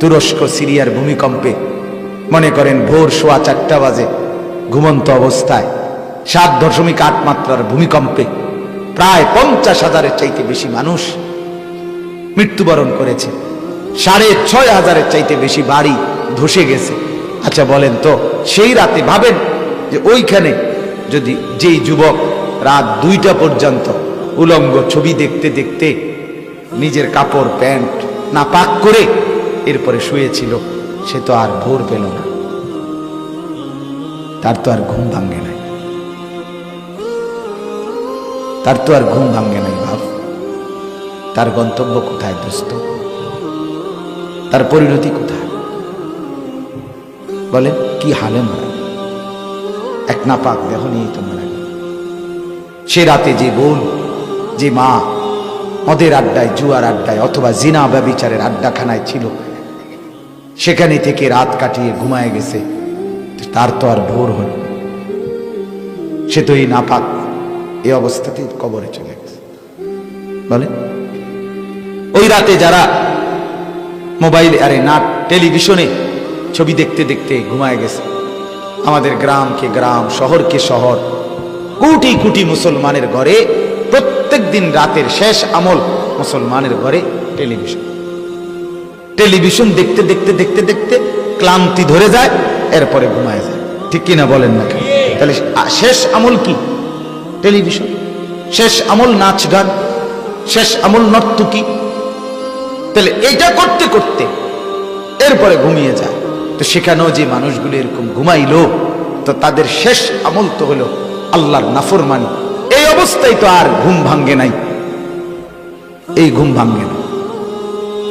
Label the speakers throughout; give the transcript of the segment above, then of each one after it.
Speaker 1: তুরস্ক, সিরিয়ার ভূমিকম্পে। মনে করেন ভোর সোয়া চারটা বাজে, ঘুমন্ত অবস্থায়, সাত দশমিক আট মাত্রার ভূমিকম্পে। প্রায় পঞ্চাশ হাজারের চাইতে বেশি মানুষ মৃত্যুবরণ করেছে। সাড়ে ছয় হাজারের চাইতে বেশি বাড়ি ধসে গেছে। আচ্ছা বলেন তো, সেই রাতে ভাবেন যে ওইখানে যদি যেই যুবক রাত দুইটা পর্যন্ত উলঙ্গ ছবি দেখতে দেখতে নিজের কাপড়, প্যান্ট না পাক করে এরপরে শুয়েছিল, সে তো আর ভোর পেল না। তার তো আর ঘুম ভাঙ্গে নাই। তার তো আর ঘুম ভাঙ্গে নাই ভাব। তার গন্তব্য কোথায় দোস্ত? তার পরিণতি কোথায়? বলে, কি হালে মারা। এক না পাক দেহ নিয়েই তো মারা। সে রাতে যে বোন যে মা, মদের আড্ডায়, জুয়ার আড্ডায়, অথবা জিনা ব্যবিচারের আড্ডাখানায় ছিল সেখানে থেকে রাত কাটিয়ে ঘুমায় গেছে। তার তো আর ভোর হল সে তো এই নাপাক এই অবস্থাতেই কবরে চলে গেছে। বলে ওই রাতে যারা মোবাইল আরে না, টেলিভিশনে ছবি দেখতে দেখতে ঘুমায় গেছে, আমাদের গ্রামকে গ্রাম, শহরকে শহর, কোটি কোটি মুসলমানের ঘরে প্রত্যেক দিন রাতের শেষ আমল মুসলমানের ঘরে টেলিভিশন। টেলিভিশন দেখতে দেখতে দেখতে দেখতে ক্লান্তি ধরে যায়, এরপরে ঘুমায় যায়। ঠিক কিনা বলেন না তাহলে শেষ আমল কি? টেলিভিশন। শেষ আমল নাচ গান। শেষ আমল নর্তুকি। তাহলে এটা করতে করতে এরপরে ঘুমিয়ে যায়। তো সেখানেও যে মানুষগুলো এরকম ঘুমাইলো, তো তাদের শেষ আমল তো হলো আল্লাহর নাফরমানি। এই অবস্থায় তো আর ঘুম ভাঙ্গে নাই। এই ঘুম ভাঙ্গে না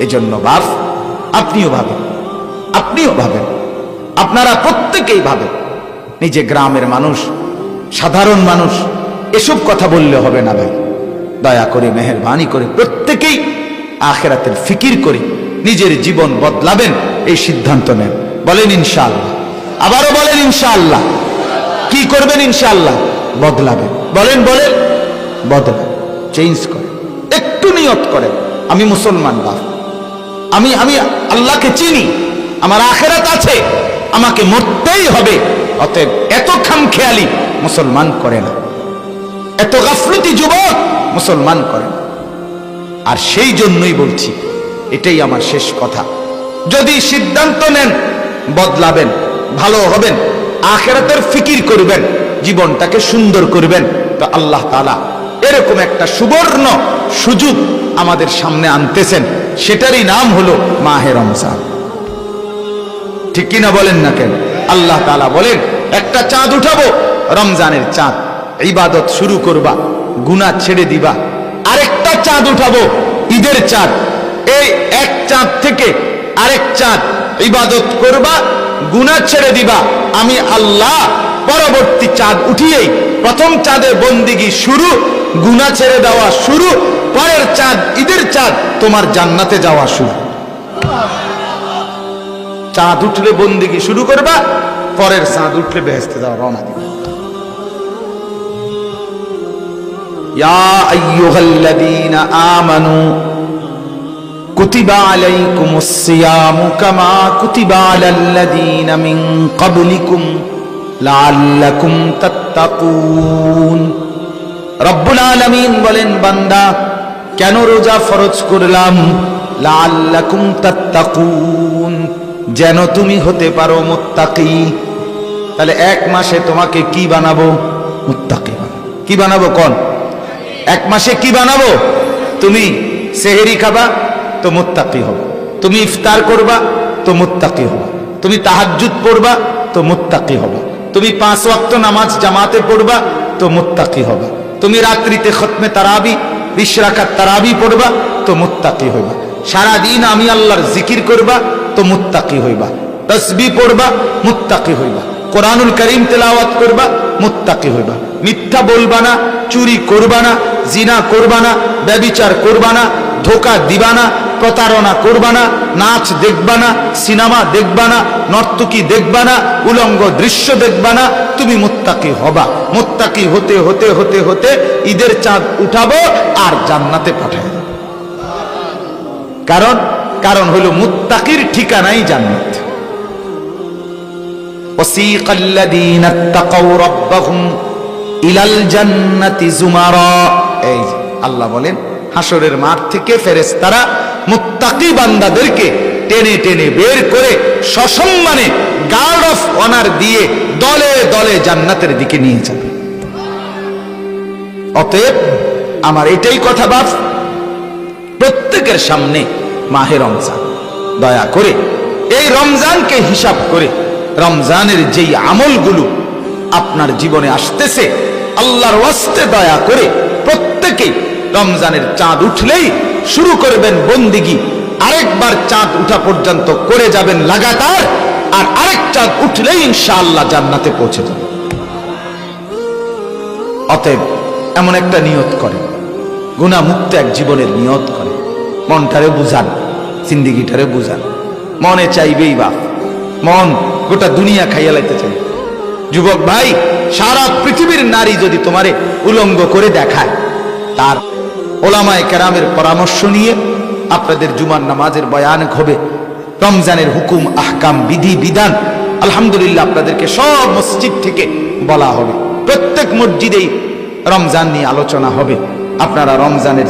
Speaker 1: এই জন্য বাপ আপনিও ভাবেন আপনিও ভাবেন, আপনারা প্রত্যেকেই ভাবেন, নিজে গ্রামের মানুষ, সাধারণ মানুষ, এসব কথা বললে হবে না ভাই। দয়া করে মেহরবানি করে প্রত্যেকেই আখেরাতের ফিকির করে নিজের জীবন বদলাবেন, এই সিদ্ধান্ত নেন। বলেন ইনশাআল্লাহ। আবারও বলেন ইনশাআল্লাহ। কি করবেন ইনশাআল্লাহ? বদলাবেন। বলেন বলেন। বদলাবেন। চেঞ্জ করেন। একটু নিয়ত করেন। আমি মুসলমান বাপ। আমি আমি আল্লাহকে চিনি, আমার আখেরাত আছে, আমাকে মরতেই হবে। অতএব এত খামখেয়ালি মুসলমান করে না। এত গাফলতি যুবক মুসলমান করে না। আর সেই জন্যই বলছি, এটাই আমার শেষ কথা। যদি সিদ্ধান্ত নেন, বদলাবেন, ভালো হবেন, আখেরাতের ফিকির করবেন, জীবনটাকে সুন্দর করবেন, তো আল্লাহ তালা এরকম একটা সুবর্ণ সুযোগ আমাদের সামনে আনতেছেন। সেটারই নাম হলো মাহে রমজান। ঠিক কিনা বলেন না কেন? আল্লাহ তালা বলেন, একটা চাঁদ উঠাবো, রমজানের চাঁদ। ইবাদত শুরু করবা, গুনাহ ছেড়ে দিবা। আরেকটা চাঁদ উঠাবো, ঈদের চাঁদ। এই এক চাঁদ থেকে আরেক চাঁদ ইবাদত করবা, গুনাহ ছেড়ে দিবা। আমি আল্লাহ পরবর্তী চাঁদ উঠিয়েই প্রথম চাঁদে বন্দিগি শুরু গুনাহ ছেড়ে দেওয়া শুরু পরের চাঁদ ঈদের চাঁদ তোমার জান্নাতে যাওয়া শুরু চাঁদ উঠলে বন্দিগি শুরু করবা পরের চাঁদ উঠলে বেহেস্তে যাওয়া রওনা দিবা يا أيها الذين آمنوا كتب عليكم الصيام كما كتب على الذين من قبلكم لعلكم تتقون রব্বুল আলামিন বলেন, বান্দা, কেন রোজা ফরজ করলাম? লাআল্লাকুম তাত্তাকুন। যেন তুমি হতে পারো মোত্তাকি। তাহলে এক মাসে তোমাকে কি বানাবো? মুত্তাকি কি বানাবো কোন? এক মাসে কি বানাবো? তুমি সেহেরি খাবা, তো মুত্তাকি হবে। তুমি ইফতার করবা, তো মুত্তাকি হবে। তুমি তাহাজ্জুদ পড়বা, তো মুত্তাকি হবে। তুমি পাঁচ ওয়াক্ত নামাজ জামাতে পড়বা, তো মুত্তাকি হবে। তুমি রাত্রিতে খতমে তারাবি বিশ রাকাত তারাবি পড়বা, তো মুত্তাকি হইবা। সারাদিন আমি আল্লাহর জিকির করবা, তো মুত্তাকি হইবা। তসবি পড়বা, মুত্তাকি হইবা। কোরআনুল করিম তেলাওয়াত করবা, মুত্তাকি হইবা। মিথ্যা বলবা না, চুরি করবা না, জিনা করবা না, ব্যবিচার করবা না, ধোকা দিবা না, প্রতারণা করবা না, নাচ দেখবা না, সিনেমা দেখবা না, নর্তকী দেখবা না, উলঙ্গ দৃশ্য দেখবা না তুমি মুত্তাকি হবা মুত্তাকি হতে হতে হতে হতে ঈদের চাঁদ উঠাবো আর জান্নাতে পাঠায় দেব। কারণ কারণ হলো মুত্তাকির ঠিকানাই জান্নাত وسيق الذين اتقوا ربهم إلى الجنة زمرا এই যে আল্লাহ বলেন হাসরের মাঠ থেকে ফেরেশতারা মুত্তাকি বান্দাদেরকে টেনে টেনে বের করে সসম্মানে গার্ড অফ অনার দিয়ে দলে দলে জান্নাতের দিকে নিয়ে যাবে। অতএব আমার এটাই কথা বাপ, প্রত্যেকের সামনে মাহে রমজান। দয়া করে এই রমজানকে হিসাব করে রমজানের যেই আমলগুলো আপনার জীবনে আসতেছে, আল্লাহর ওয়াস্তে দয়া করে প্রত্যেকে রমজানের চাঁদ উঠলেই শুরু করবেন বন্দিগি আরেকবার চাঁদ উঠা পর্যন্ত করে যাবেন লাগাতার, আর আরেক চাঁদ উঠলেই ইনশাআল্লাহ জান্নাতে পৌঁছে যাবেন অতএব এমন একটা নিয়ত করে, গুণামুক্ত এক জীবনের নিয়ত করে। মনটারে বুঝান সিন্দিগিটারে বুঝান। মনে চাইবেই বাপ, মন গোটা দুনিয়া খাইয়া লাইতে চাই। যুবক ভাই, সারা পৃথিবীর নারী যদি তোমারে উলঙ্গ করে দেখায়, তার ওলামায় কেরামের পরামর্শ নিয়ে আপনাদের জুমার নামাজের বয়ান হবে রমজানের হুকুম, আহকাম, বিধি, বিধান, আলহামদুলিল্লাহ আপনাদেরকে সব মসজিদ থেকে বলা হবে। প্রত্যেক মসজিদেই রমজান নিয়ে আলোচনা হবে। আপনারা রমজানের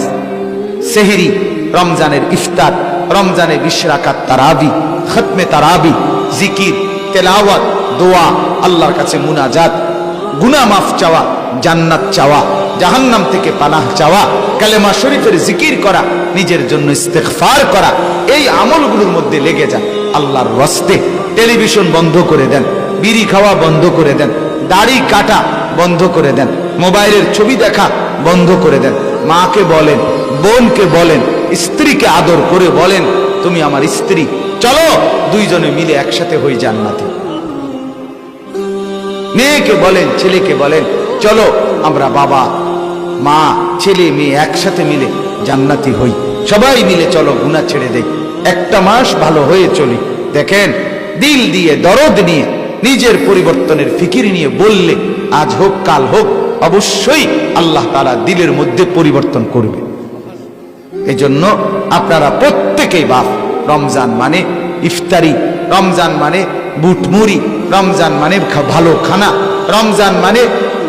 Speaker 1: সেহেরি, রমজানের ইফতার, রমজানের ইশরাকাত তারাবি, খতমে তারাবি, জিকির, তেলাওয়াত, দোয়া, আল্লাহর কাছে মুনাজাত গুনা মাফ চাওয়া, জান্নাত চাওয়া জাহান্নাম থেকে পানাহ চাওয়া, কালেমা শরীফের জিকির করা, নিজের জন্য ইস্তেগফার করা, এই আমলগুলোর মধ্যে লেগে যান, আল্লাহর রস্তে টেলিভিশন বন্ধ করে দেন, বিড়ি খাওয়া বন্ধ করে দেন, দাড়ি কাটা বন্ধ করে দেন, মোবাইলের ছবি দেখা বন্ধ করে দেন, মাকে বলেন, বোনকে বলেন, স্ত্রীকে আদর করে বলেন, তুমি আমার স্ত্রী, চলো দুইজনে মিলে একসাথে হই জান্নাতে। মেয়েকে বলেন, ছেলেকে বলেন, চলো আমরা বাবা মা, ছেলে, মেয়ে একসাথে মিলে জান্নাতি হই। সবাই মিলে চলো গুণা ছেড়ে দেই। একটা মাস ভালো হয়ে চলি। দেখেন, দিল দিয়ে দরদ নিয়ে, নিজের পরিবর্তনের ফিকির নিয়ে বললে, আজ হোক, কাল হোক, অবশ্যই আল্লাহ তারা দিলের মধ্যে পরিবর্তন করবে। এই জন্য আপনারা প্রত্যেকেই বাপ রমজান মানে ইফতারি, রমজান মানে বুটমুড়ি, রমজান মানে ভালো খানা, রমজান মানে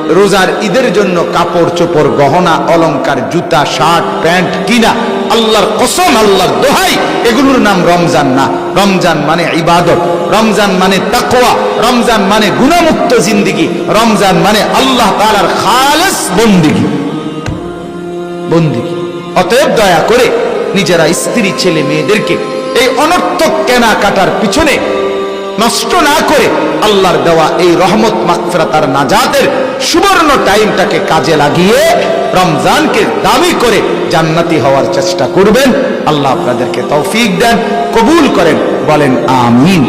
Speaker 1: রোজার ঈদের জন্য কাপড় চোপড়, গহনা, অলংকার, জুতা, শার্ট, প্যান্ট, কিনা, আল্লাহর কসম, আল্লাহর দোহাই, এগুলোর নাম রমজান না। রমজান মানে ইবাদত, রমজান মানে তাকওয়া, রমজান মানে গুণামুক্ত জিন্দিগি, রমজান মানে আল্লাহ তাআলার খালেস বন্দিগি। বন্দিগি। অতএব দয়া করে নিজেরা স্ত্রী, ছেলে, মেয়েদেরকে এই অনর্থক কেনাকাটার পিছনে নষ্ট না করে আল্লাহর দেওয়া এই রহমত মাকফরাতার নাজাতের সুবর্ণ টাইমটাকে কাজে লাগিয়ে রমজানকে দাবি করে জান্নাতি হওয়ার চেষ্টা করবেন। আল্লাহ আপনাদেরকে তৌফিক দেন, কবুল করেন, বলেন আমিন।